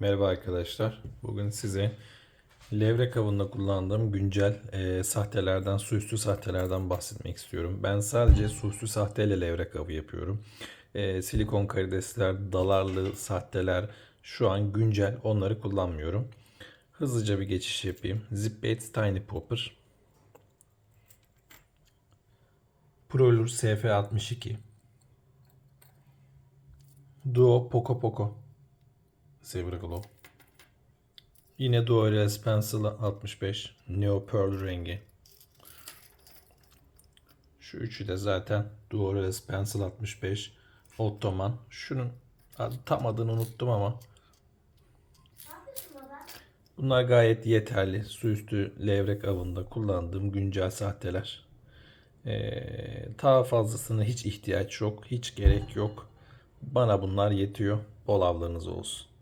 Merhaba arkadaşlar. Bugün size levrek avında kullandığım güncel e, sahtelerden, suüstü sahtelerden bahsetmek istiyorum. Ben sadece suüstü sahteyle levrek avı yapıyorum. E, silikon karidesler, dalarlı sahteler şu an güncel onları kullanmıyorum. Hızlıca bir geçiş yapayım. Zipbaits Tiny Popper. Prolur SF62. Duo Poco Poco. Zebra Glow. Yine Res Pencil 65. Neo Pearl rengi. Şu üçü de zaten Res Pencil 65. Ottoman. Şunun tam adını unuttum ama bunlar gayet yeterli. Su üstü levrek avında kullandığım güncel sahteler. Ee, daha fazlasına hiç ihtiyaç yok. Hiç gerek yok. Bana bunlar yetiyor. Bol avlarınız olsun.